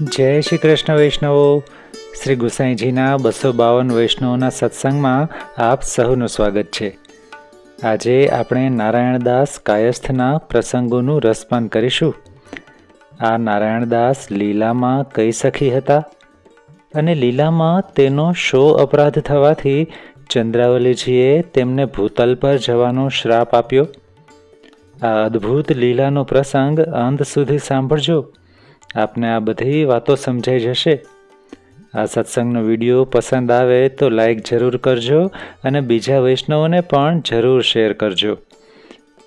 જય શ્રી કૃષ્ણ વૈષ્ણવો. શ્રી ગુસાઈજીના બસો બાવન વૈષ્ણવોના સત્સંગમાં આપ સહુનું સ્વાગત છે. આજે આપણે નારાયણદાસ કાયસ્થના પ્રસંગોનું રસપાન કરીશું. આ નારાયણદાસ લીલામાં કઈ સખી હતા? અને લીલામાં તેનો શો અપરાધ થવાથી ચંદ્રાવલીજીએ તેમને ભૂતલ પર જવાનો શ્રાપ આપ્યો. આ અદ્ભુત લીલાનો પ્રસંગ અંત સુધી સાંભળજો. આપને આ બધી વાતો સમજાઈ જશે? આ સત્સંગનો વીડિયો પસંદ આવે તો લાઈક જરૂર કરજો અને બીજા વૈષ્ણવોને પણ જરૂર શેર કરજો.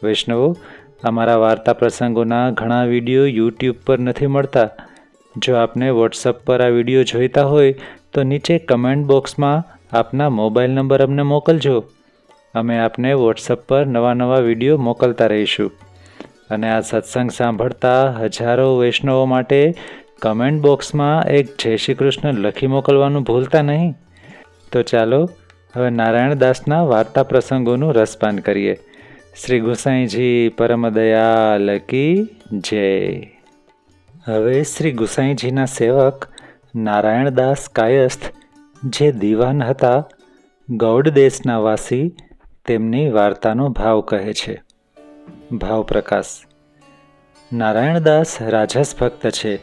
વૈષ્ણવો, અમારા વાર્તા પ્રસંગોના ઘણા વીડિયો યુટ્યુબ પર નથી મળતા. જો આપને વોટ્સઅપ પર આ વીડિયો જોઈતા હોય, તો નીચે કમેન્ટ બોક્સમાં આપના મોબાઈલ નંબર અમને મોકલજો. અમે આપને વોટ્સઅપ પર નવા નવા વીડિયો મોકલતા રહીશું. અને આ સત્સંગ સાંભળતા હજારો વૈષ્ણવો માટે કમેન્ટ બોક્સમાં એક જય શ્રી કૃષ્ણ લખી મોકલવાનું ભૂલતા નહીં. તો ચાલો, હવે નારાયણદાસના વાર્તા પ્રસંગોનું રસપાન કરીએ. શ્રી ગુસાઈજી પરમ દયાલ કી જય. હવે શ્રી ગુસાઈજીના સેવક નારાયણદાસ કાયસ્થ જે દીવાન હતા ગૌડ દેશના વાસી, તેમની વાર્તાનો ભાવ કહે છે. ભાવ પ્રકાશ નારાયણદાસ રાજસ ભક્ત છે.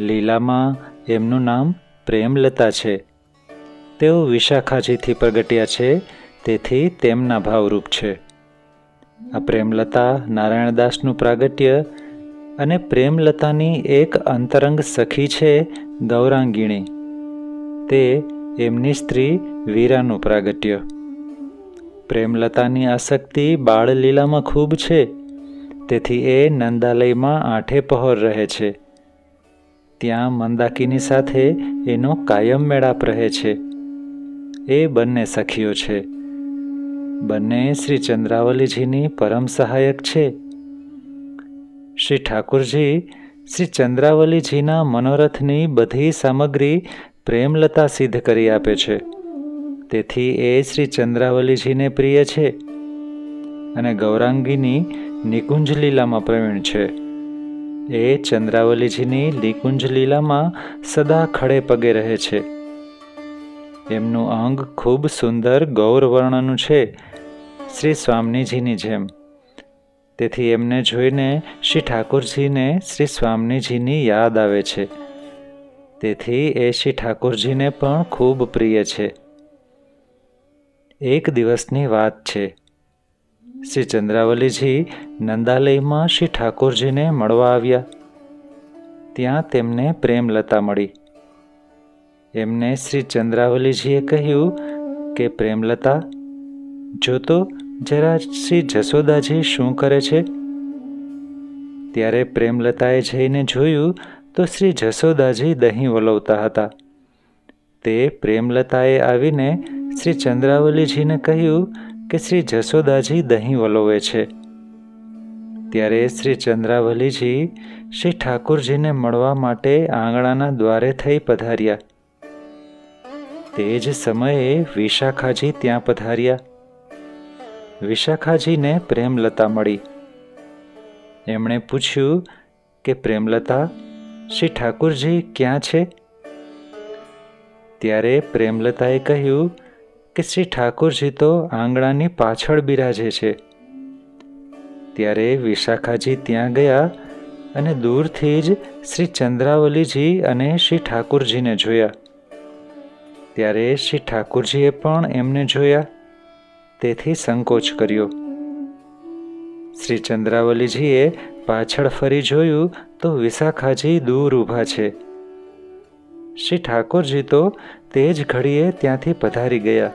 લીલામાં એમનું નામ પ્રેમલતા છે. તેઓ વિશાખાજીથી પ્રગટ્યા છે, તેથી તેમના ભાવરૂપ છે. આ પ્રેમલતા નારાયણદાસનું પ્રાગટ્ય અને પ્રેમલતાની એક અંતરંગ સખી છે ગૌરાંગીણી. તે એમની સ્ત્રી વીરાનું પ્રાગટ્ય. પ્રેમલતાની આસક્તિ બાળલીલામાં ખૂબ છે. તેથી એ નંદાલયમાં આઠે પહોર રહે છે. ત્યાં મંદાકીની સાથે એનો કાયમ મેળાપ રહે છે. એ બંને સખીઓ છે. બંને શ્રી ચંદ્રાવલીજીની પરમ સહાયક છે. શ્રી ઠાકુરજી શ્રી ચંદ્રાવલીજીના મનોરથની બધી સામગ્રી પ્રેમલતા સિદ્ધ કરી આપે છે. તેથી એ શ્રી ચંદ્રાવલીજીને પ્રિય છે અને ગૌરાંગીની નિકુંજ લીલામાં પ્રવીણ છે. એ ચંદ્રાવલીજીની નિકુંજ લીલામાં સદા ખડે પગે રહે છે. એમનું અંગ ખૂબ સુંદર ગૌરવર્ણનું છે શ્રી સ્વામીજીની જેમ. તેથી એમને જોઈને શ્રી ઠાકોરજીને શ્રી સ્વામીજીની યાદ આવે છે. તેથી એ શ્રી ઠાકોરજીને પણ ખૂબ પ્રિય છે. એક દિવસની વાત છે. શ્રી ચંદ્રાવલીજી નંદાલયમાં શ્રી ઠાકોરજીને મળવા આવ્યા. ત્યાં તેમને પ્રેમલતા મળી. એમને શ્રી ચંદ્રાવલીજીએ કહ્યું કે, પ્રેમલતા, જો તો જરા શ્રી જશોદાજી શું કરે છે? ત્યારે પ્રેમલતાએ જઈને જોયું તો શ્રી જશોદાજી દહીં વલોવતા હતા. તે પ્રેમલતાએ આવીને શ્રી ચંદ્રાવલીજીને કહ્યું કે શ્રી જશોદાજી દહીં વલોવે છે. ત્યારે શ્રી ચંદ્રાવલીજી શ્રી ઠાકુરજીને મળવા માટે આંગણાના દ્વારે થઈ પધાર્યા. તે જ સમયે વિશાખાજી ત્યાં પધાર્યા. વિશાખાજીને પ્રેમલતા મળી. એમણે પૂછ્યું કે પ્રેમલતા, શ્રી ઠાકુરજી ક્યાં છે? ત્યારે પ્રેમલતાએ કહ્યું કે શ્રી ઠાકુરજી તો આંગણાની પાછળ બિરાજે છે. ત્યારે વિશાખાજી ત્યાં ગયા અને દૂરથી જ શ્રી ચંદ્રાવલીજી અને શ્રી ઠાકુરજીને જોયા. ત્યારે શ્રી ઠાકુરજીએ પણ એમને જોયા. તેથી સંકોચ કર્યો. શ્રી ચંદ્રાવલીજીએ પાછળ ફરી જોયું તો વિશાખાજી દૂર ઊભા છે. શ્રી ઠાકોરજી તો તે જ ઘડીએ ત્યાંથી પધારી ગયા.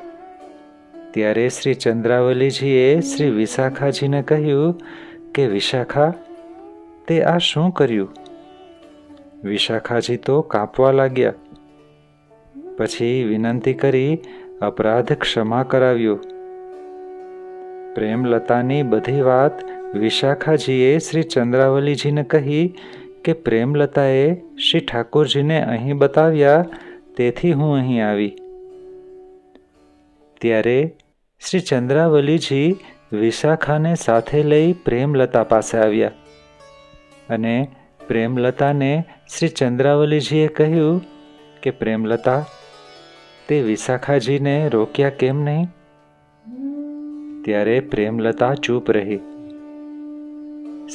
ત્યારે શ્રી ચંદ્રાવલીજીએ શ્રી વિશાખાજીને કહ્યું કે, વિશાખા, તે આ શું કર્યું? વિશાખાજી તો કાપવા લાગ્યા. પછી વિનંતી કરી અપરાધ ક્ષમા કરાવ્યો. પ્રેમલતાની બધી વાત વિશાખાજીએ શ્રી ચંદ્રાવલીજીને કહી કે પ્રેમલતાએ શ્રી ઠાકોરજીને અહીં બતાવ્યા, તેથી હું અહીં આવી. ત્યારે શ્રી ચંદ્રાવલીજી વિશાખાને સાથે લઈ પ્રેમલતા પાસે આવ્યા અને પ્રેમલતાને શ્રી ચંદ્રાવલીજીએ કહ્યું કે, પ્રેમલતા, તે વિશાખાજીને રોક્યા કેમ નહીં? ત્યારે પ્રેમલતા ચૂપ રહી.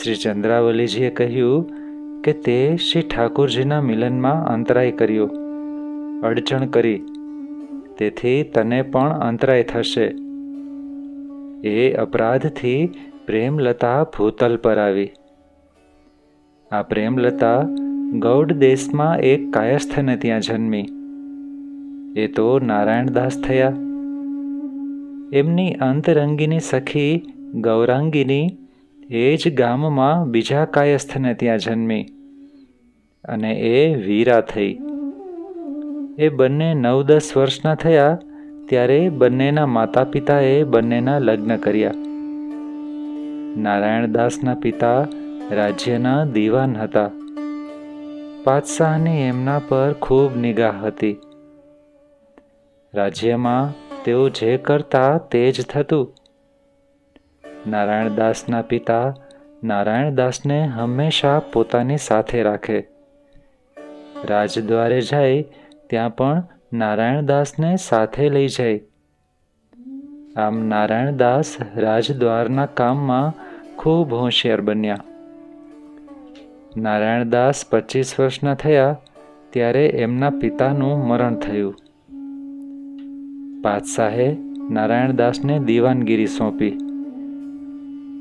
શ્રી ચંદ્રાવલીજીએ કહ્યું કે તે શ્રી ઠાકુરજીના મિલનમાં અંતરાય કર્યો. અડચણ કરી. તેથી તને પણ અંતરાય થશે. એ અપરાધથી પ્રેમલતા ભૂતલ પર આવી. આ પ્રેમલતા ગૌડ દેશમાં એક કાયસ્થને ત્યાં જન્મી. એ તો નારાયણદાસ થયા. એમની અંતરંગીની સખી ગૌરાંગીની એ જ ગામમાં બીજા કાયસ્થને ત્યાં જન્મી. અને એ વીરા થઈ. એ બંને નવ દસ વર્ષના થયા ત્યારે બંનેના માતા પિતાએ બંનેના લગ્ન કર્યા. નારાયણદાસના પિતા રાજ્યના દીવાન હતા. પાતશાહની એમના પર ખૂબ નિગાહ હતી. રાજ્યમાં તેઓ જે કરતા તે જ થતું. નારાયણદાસના પિતા નારાયણદાસને હંમેશા પોતાની સાથે રાખે. રાજદ્વારે જાય ત્યાં પણ નારાયણદાસને સાથે લઈ જાય આમ નારાયણદાસ રાજદ્વારના કામમાં ખૂબ હોશિયાર બન્યા. નારાયણદાસ પચીસ વર્ષના થયા ત્યારે એમના પિતાનું મરણ થયું. પાતશાહે નારાયણદાસને દીવાનગીરી સોંપી.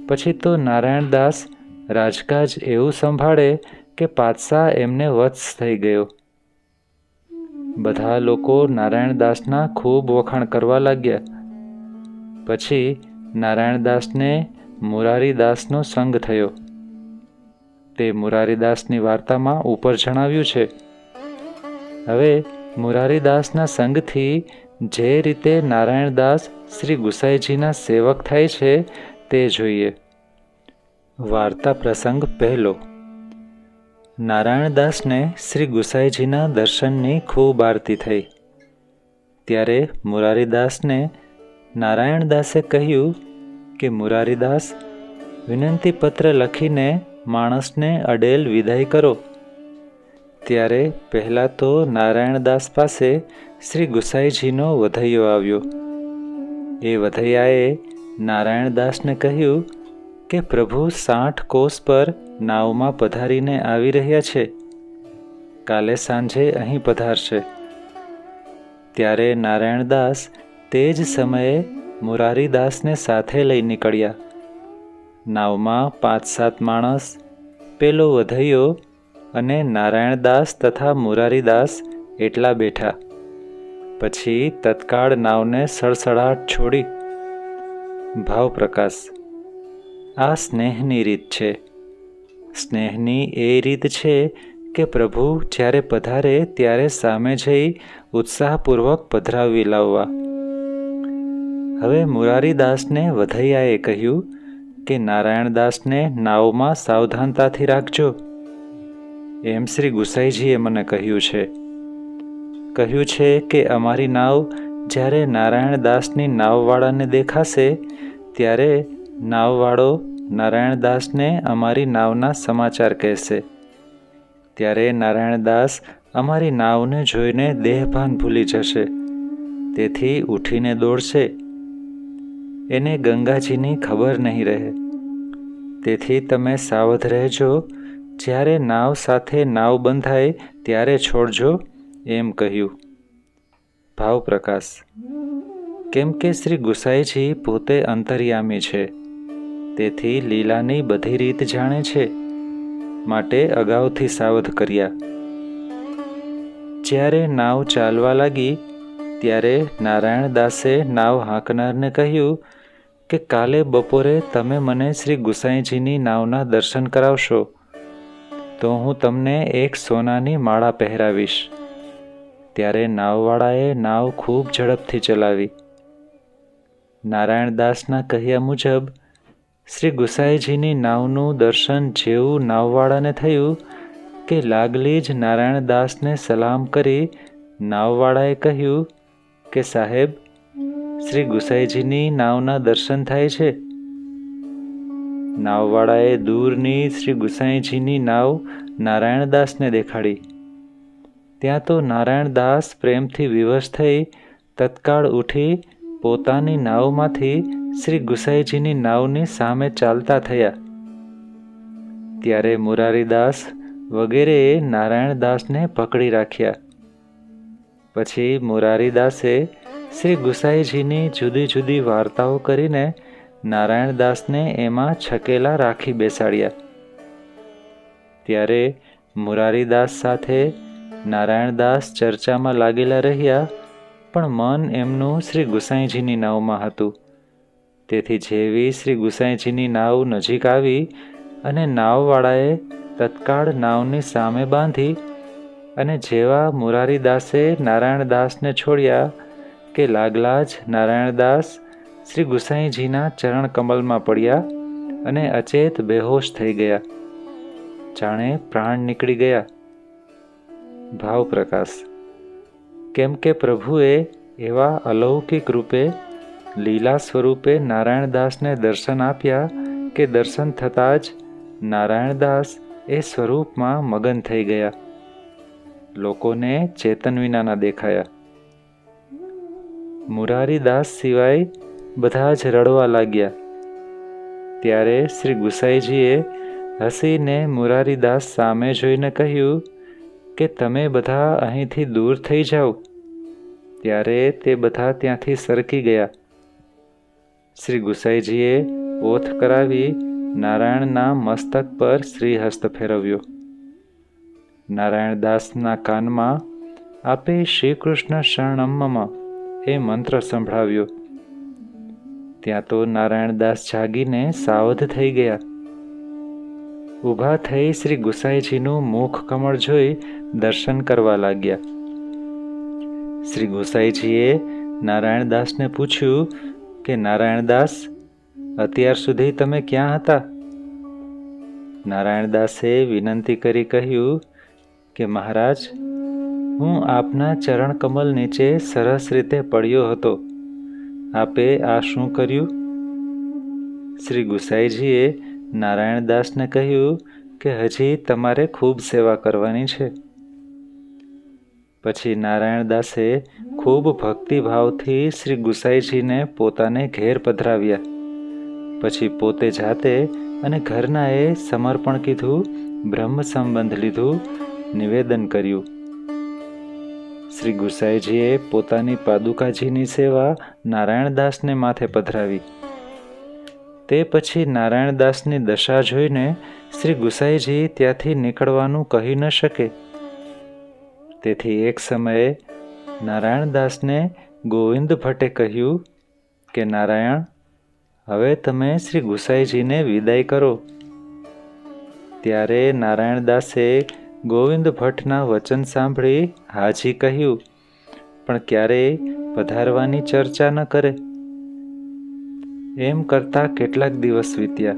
પછી તો નારાયણદાસ રાજકાજ એવું સંભાળે કે પાતશાહ એમને વત્સ થઈ ગયો. બધા લોકો નારાયણદાસના ખૂબ વખાણ કરવા લાગ્યા. પછી નારાયણદાસને મુરારીદાસનો સંગ થયો. તે મુરારીદાસની વાર્તામાં ઉપર જણાવ્યું છે, હવે મુરારીદાસના સંગથી જે રીતે નારાયણદાસ શ્રી ગુસાઈજીના સેવક થાય છે તે જોઈએ. વાર્તા પ્રસંગ પહેલો. નારાયણદાસને શ્રી ગુસાઈજીના દર્શનની ખૂબ આરતી થઈ. ત્યારે મુરારીદાસને નારાયણદાસે કહ્યું કે, મુરારીદાસ વિનંતી પત્ર લખીને માણસને અડેલ વિદાય કરો. ત્યારે પહેલાં તો નારાયણદાસ પાસે શ્રી ગુસાઈજીનો વધૈયો આવ્યો. એ વધૈયાએ નારાયણદાસને કહ્યું કે, પ્રભુ સાઠ કોષ પર નાવમાં પધારીને આવી રહ્યા છે. કાલે સાંજે અહીં પધારશે. ત્યારે નારાયણદાસ તે જ સમયે મુરારીદાસને સાથે લઈ નીકળ્યા. નાવમાં પાંચ સાત માણસ, પેલો વધૈયો અને નારાયણદાસ તથા મુરારીદાસ એટલા બેઠા. પછી તત્કાળ નાવને સડસડાટ છોડી. ભાવ પ્રકાશ. આ સ્નેહની રીત છે. સ્નેહની એ રીત છે કે પ્રભુ જ્યારે પધારે ત્યારે સામે જઈ ઉત્સાહપૂર્વક પધરાવી લાવવા. હવે મુરારીદાસને વધૈયાએ કહ્યું કે નારાયણદાસને નાવમાં સાવધાનતાથી રાખજો. એમ શ્રી ગુસાઈજીએ મને કહ્યું છે. કહ્યું છે કે અમારી નાવ જ્યારે નારાયણદાસની નાવવાળાને દેખાશે, ત્યારે નાવવાળો નારાયણદાસને અમારી નાવના સમાચાર કહેશે. ત્યારે નારાયણદાસ અમારી નાવને જોઈને દેહભાન ભૂલી જશે. તેથી ઉઠીને દોડશે. એને ગંગાજીની ખબર નહીં રહે. તેથી તમે સાવધ રહેજો. જ્યારે નાવ સાથે નાવ બંધાય ત્યારે છોડજો એમ કહ્યું. ભાવ પ્રકાશ. કેમ કે શ્રી ગુસાઈજી પોતે અંતર્યામી છે. તેથી લીલાની બધી રીત જાણે છે. માટે અગાઉથી સાવધ કર્યા. જ્યારે નાવ ચાલવા લાગી, ત્યારે નારાયણ દાસે નાવ હાંકનારને કહ્યું કે, કાલે બપોરે તમે મને શ્રી ગુસાઈજીની નાવના દર્શન કરાવશો. તો હું તમને એક સોનાની માળા પહેરાવીશ. ત્યારે નાવવાળાએ નાવ ખૂબ ઝડપથી ચલાવી. નારાયણદાસના કહ્યા મુજબ શ્રી ગુસાઈજીની નાવનું દર્શન જેવું નાવવાળાને થયું કે લાગલી જ નારાયણદાસને સલામ કરી નાવવાળાએ કહ્યું કે, સાહેબ, શ્રી ગુસાઈજીની નાવના દર્શન થાય છે. નાવવાળાએ દૂરની શ્રી ગુસાઈજીની નાવ નારાયણદાસને દેખાડી. ત્યાં તો નારાયણદાસ પ્રેમથી વિવશ થઈ તત્કાળ ઉઠી પોતાની નાવમાંથી શ્રી ગુસાઈજીની નાવની સામે ચાલતા થયા. ત્યારે મુરારીદાસ વગેરેએ નારાયણદાસને પકડી રાખ્યા. પછી મુરારીદાસે શ્રી ગુસાઈજીની જુદી જુદી વાર્તાઓ કરીને નારાયણદાસને એમાં છકેલા રાખી બેસાડ્યા. ત્યારે મુરારીદાસ સાથે નારાયણદાસ ચર્ચામાં લાગેલા રહ્યા, પણ મન એમનું શ્રી ગુસાઈજીની નાવમાં હતું. તેથી જેવી શ્રી ગુસાઈજીની નાવ નજીક આવી અને નાવવાળાએ તત્કાળ નાવની સામે બાંધી અને જેવા મુરારીદાસે નારાયણદાસને છોડ્યા કે લાગલા જ નારાયણદાસ શ્રી ગુસાઈજીના ચરણ કમલમાં પડ્યા અને અચેત બેહોશ થઈ ગયા. જાણે પ્રાણ નીકળી ગયા. ભાવ પ્રકાશ. કેમ કે પ્રભુએ એવા અલૌકિક રૂપે લીલા સ્વરૂપે નારાયણદાસને દર્શન આપ્યા કે દર્શન થતાં જ નારાયણદાસ એ સ્વરૂપમાં મગન થઈ ગયા. લોકોને ચેતન વિનાના દેખાયા. મુરારીદાસ સિવાય બધા જ રડવા લાગ્યા. ત્યારે શ્રી ગુસાઈજીએ હસીને મુરારીદાસ સામે જોઈને કહ્યું કે તમે બધા અહીંથી દૂર થઈ જાઓ. ત્યારે તે બધા ત્યાંથી સરકી ગયા. શ્રી ગુસાઈજીએ ઓથ કરાવી નારાયણના મસ્તક પર શ્રીહસ્ત ફેરવ્યો. નારાયણદાસના કાનમાં, આપે શ્રી કૃષ્ણ શરણમ્મમ એ મંત્ર સંભળાવ્યો. ત્યાં તો નારાયણદાસ જાગીને સાવધ થઈ ગયા. ઊભા થઈ શ્રી ગુસાઈજીનું મુખ કમળ જોઈ દર્શન કરવા લાગ્યા. શ્રી ગુસાઈજીએ નારાયણદાસને પૂછ્યું કે નારાયણદાસ, અત્યાર સુધી તમે ક્યાં હતા? નારાયણદાસે વિનંતી કરી કહ્યું કે, મહારાજ, હું આપના ચરણ કમલ નીચે સરસ રીતે પડ્યો હતો. આપે આ શું કર્યું? શ્રી ગુસાઈજીએ નારાયણદાસને કહ્યું કે, હજી તમારે ખૂબ સેવા કરવાની છે. પછી નારાયણદાસે ખૂબ ભક્તિભાવથી શ્રી ગુસાઈજીને પોતાને ઘેર પધરાવ્યા. પછી પોતે જાતે અને ઘરનાએ સમર્પણ કીધું, બ્રહ્મ સંબંધ લીધું, નિવેદન કર્યું. શ્રી ગુસાઈજીએ પોતાની પાદુકાજીની સેવા નારાયણદાસને માથે પધરાવી. તે પછી નારાયણદાસની દશા જોઈને શ્રી ગુસાઈજી ત્યાંથી નીકળવાનું કહી ન શકે. તેથી એક સમયે નારાયણદાસને ગોવિંદ ભટ્ટે કહ્યું કે, નારાયણ, હવે તમે શ્રી ગુસાઈજીને વિદાય કરો. ત્યારે નારાયણદાસે ગોવિંદ ભટ્ટના વચન સાંભળી હાજી કહ્યું, પણ ક્યારેય પધારવાની ચર્ચા ન કરે. એમ કરતા કેટલાક દિવસ વીત્યા.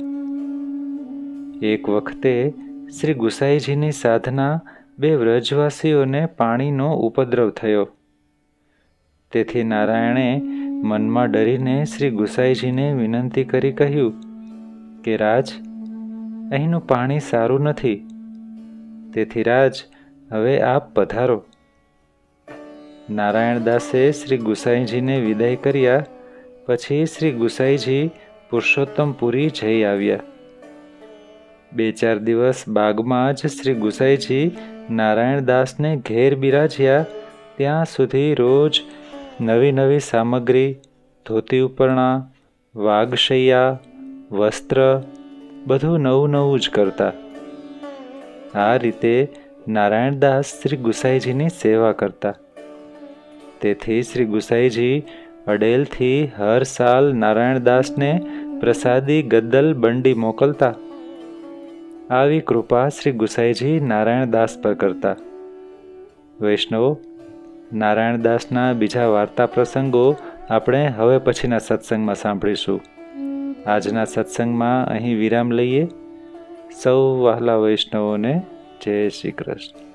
એક વખતે શ્રી ગુસાઈજીની સાધના બે વ્રજવાસીઓને પાણીનો ઉપદ્રવ થયો. તેથી નારાયણે મનમાં ડરીને શ્રી ગુસાઈજીને વિનંતી કરી કહ્યું કે, રાજ, અહીંનું પાણી સારું નથી. તેથી રાજ, હવે આપ પધારો. નારાયણદાસે શ્રી ગુસાઈજીને વિદાય કર્યા, પછી શ્રી ગુસાઈજી પુરુષોત્તમપુરી જઈ આવ્યા. બે ચાર દિવસ બાગમાં જ શ્રી ગુસાઈજી નારાયણદાસને ઘેર બિરાજ્યા, ત્યાં સુધી રોજ નવી નવી સામગ્રી, ધોતી ઉપરણા વાઘશૈયા વસ્ત્ર, બધું નવું નવું જ કરતા. આ રીતે નારાયણદાસ શ્રી ગુસાઈજીની સેવા કરતા. તેથી શ્રી ગુસાઈજી અડેલથી હર સાલ નારાયણદાસને પ્રસાદી ગદ્દલ બંડી મોકલતા. આવી કૃપા શ્રી ગુસાઈજી નારાયણદાસ પર કરતા. વૈષ્ણવો, નારાયણદાસના બીજા વાર્તા પ્રસંગો આપણે હવે પછીના સત્સંગમાં સાંભળીશું. આજના સત્સંગમાં અહીં વિરામ લઈએ. સૌ વહાલા વૈષ્ણવોને જય શ્રી કૃષ્ણ.